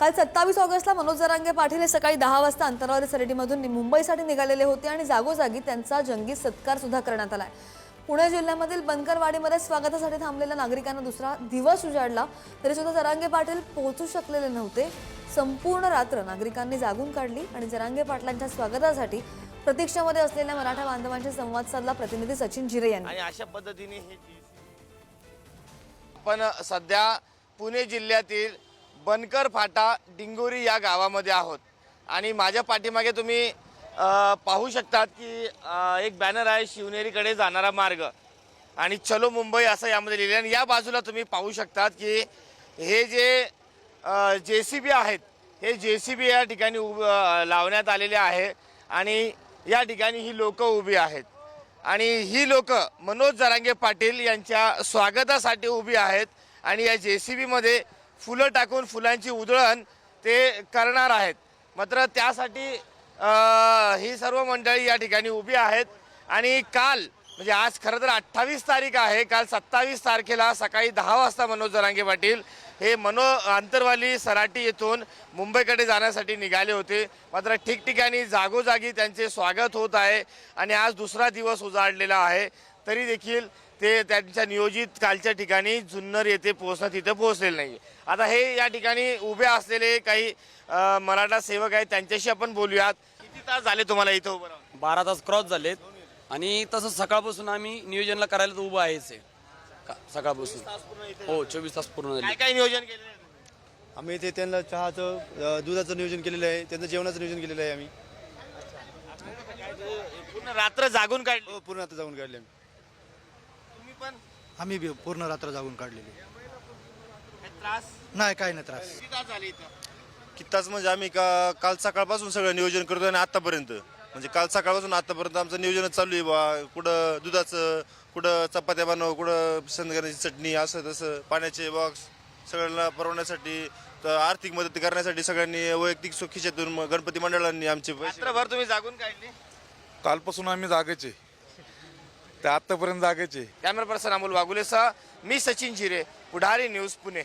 काल सत्तावीस ऑगस्टला मनोज जरांगे पाटील हे सकाळी दहा वाजता अंतरावरी सरडीमधून मुंबईसाठी निघालेले होते आणि जागोजागी त्यांचा जंगी सत्कार सुद्धा करण्यात आलाय. पुणे जिल्ह्यामधील बनकरवाडीमध्ये स्वागतासाठी थांबलेल्या नागरिकांना दुसरा दिवस उजाडला तरी सुद्धा जरांगे पाटील पोहोचू शकलेले नव्हते. संपूर्ण रात्र नागरिकांनी जागून काढली आणि जरांगे पाटलांच्या स्वागतासाठी प्रतीक्षामध्ये असलेल्या मराठा बांधवांशी संवाद साधला प्रतिनिधी सचिन जिरे यांनी. अशा पद्धतीने आपण सध्या पुणे जिल्ह्यातील बनकर फाटा डिंगोरी या गावामध्ये आहोत. आणि माझ्या पाठीमागे तुम्ही पाहू शकतात की एक बॅनर आहे शिवनेरीकडे जाणारा मार्ग. आणि चलो मुंबई असं यामध्ये लिहिले आणि या बाजूला तुम्ही पाहू शकतात की हे जे जे सी बी आहेत हे जे सी बी या ठिकाणी उभ लावण्यात आलेले आहे. आणि या ठिकाणी ही लोकं उभी आहेत. आणि ही लोक मनोज जरांगे पाटील यांच्या स्वागतासाठी उभी आहेत. आणि या जे सी बीमध्ये फुलं टाकून फुलांची उधळण ते करणार आहेत. मात्र त्यासाठी ही सर्व मंडळी या ठिकाणी उभी आहेत. आणि काल म्हणजे आज खरं तर अठ्ठावीस तारीख आहे. काल सत्तावीस तारखेला सकाळी दहा वाजता मनोज जरांगे पाटील हे मनो आंतरवाली सराटी येथून मुंबईकडे जाण्यासाठी निघाले होते. मात्र ठिकठिकाणी जागोजागी त्यांचे स्वागत होत आहे. आणि आज दुसरा दिवस उजाडलेला आहे. तरी देखील ते त्यांच्या नियोजित कालच्या ठिकाणी जुन्नर येथे पोहोचणं तिथे पोहोचलेलं नाही आता हे या ठिकाणी उभे असलेले काही मराठा सेवक आहेत त्यांच्याशी आपण बोलूयात. किती तास झाले तुम्हाला इथं उभं राहून? बारा तास क्रॉस झालेत. आणि तसंच सकाळपासून आम्ही नियोजनला करायला तर उभं आहेच आहे. का- सकाळपासून? हो चोवीस तास पूर्ण काय झाले. काय नियोजन केलेलं आहे? आम्ही इथे त्यांना चहाचं अ, दुधाचं नियोजन केलेलं आहे. त्यांचं जेवणाचं नियोजन केलेलं आहे आम्ही. पूर्ण रात्र जागून काढली? हो पूर्ण आता जाऊन काढले आम्ही. आम्ही बी पूर्ण रात्र जागून काढलेली. काही त्रास? नाही काही नाही त्रास. किती तास झाले इथं? किताच म्हणजे आम्ही का काल सकाळपासून सगळं नियोजन करतो आणि आतापर्यंत. म्हणजे काल सकाळपासून आतापर्यंत आमचं नियोजनच चालू आहे बा. कुठं दुधाचं कुठं चपात्या बनव कुठं संदर्भाची चटणी असं तसं पाण्याचे बॉक्स सगळ्यांना परवण्यासाठी तर आर्थिक मदत करण्यासाठी सगळ्यांनी वैयक्तिक सु- खिशातून मग गणपती मंडळांनी आमचे पैसे रात्रभर तुम्ही जागून काढली? कालपासून आम्ही जागेचे. ते आतापर्यंत जागेचे कॅमेरा पर्सन अमोल वागुलेसह मी सचिन झिरे पुढारी न्यूज पुणे.